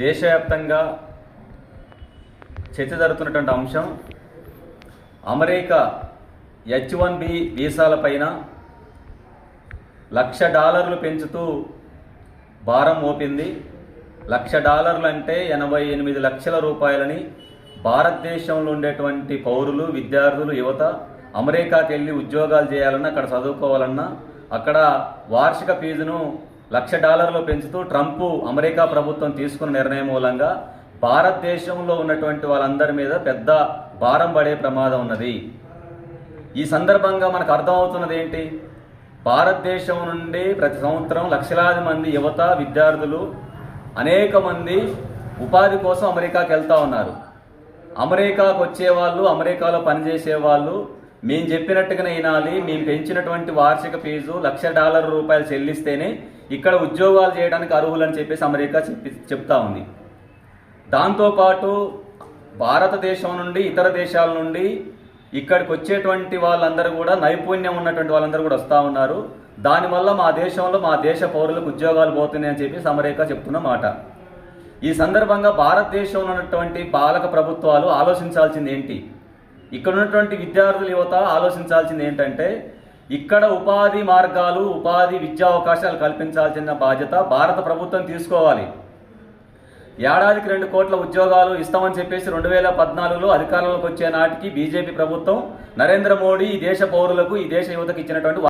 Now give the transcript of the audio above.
దేశవ్యాప్తంగా చర్చ జరుగుతున్నటువంటి అంశం అమెరికా హెచ్ వన్ బి వీసాలపైన లక్ష డాలర్లు పెంచుతూ భారం మోపింది. లక్ష డాలర్లు అంటే ఎనభై ఎనిమిది లక్షల రూపాయలని భారతదేశంలో ఉండేటువంటి పౌరులు విద్యార్థులు యువత అమెరికాకి వెళ్ళి ఉద్యోగాలు చేయాలన్నా అక్కడ చదువుకోవాలన్నా అక్కడ వార్షిక ఫీజును లక్ష డాలర్లు పెంచుతూ ట్రంప్ అమెరికా ప్రభుత్వం తీసుకున్న నిర్ణయం మూలంగా భారతదేశంలో ఉన్నటువంటి వాళ్ళందరి మీద పెద్ద భారం పడే ప్రమాదం ఉన్నది. ఈ సందర్భంగా మనకు అర్థమవుతున్నది ఏంటి? భారతదేశం నుండి ప్రతి సంవత్సరం లక్షలాది మంది యువత విద్యార్థులు అనేక మంది ఉపాధి కోసం అమెరికాకి వెళ్తూ ఉన్నారు. అమెరికాకు వచ్చేవాళ్ళు అమెరికాలో పనిచేసే వాళ్ళు మేము చెప్పినట్టుగానే వినాలి మేము పెంచినటువంటి వార్షిక ఫీజు లక్ష డాలర్ రూపాయలు చెల్లిస్తేనే ఇక్కడ ఉద్యోగాలు చేయడానికి అర్హులని చెప్పేసి అమెరికా చెప్పి చెప్తా ఉంది. దాంతోపాటు భారతదేశం నుండి ఇతర దేశాల నుండి ఇక్కడికి వచ్చేటువంటి వాళ్ళందరూ కూడా నైపుణ్యం ఉన్నటువంటి వాళ్ళందరూ కూడా వస్తూ ఉన్నారు. దానివల్ల మా దేశంలో మా దేశ పౌరులకు ఉద్యోగాలు పోతున్నాయని చెప్పేసి అమెరికా చెప్తున్న మాట. ఈ సందర్భంగా భారతదేశంలో ఉన్నటువంటి పాలక ప్రభుత్వాలు ఆలోచించాల్సింది ఏంటి? ఇక్కడ ఉన్నటువంటి విద్యార్థుల యువత ఆలోచించాల్సింది ఏంటంటే ఇక్కడ ఉపాధి మార్గాలు ఉపాధి విద్యా అవకాశాలు కల్పించాల్సిన బాధ్యత భారత ప్రభుత్వం తీసుకోవాలి. ఏడాదికి రెండు కోట్ల ఉద్యోగాలు ఇస్తామని చెప్పేసి రెండు వేల పద్నాలుగులో అధికారంలోకి వచ్చే నాటికి బీజేపీ ప్రభుత్వం నరేంద్ర మోడీ ఈ దేశ పౌరులకు ఈ దేశ యువతకు ఇచ్చినటువంటి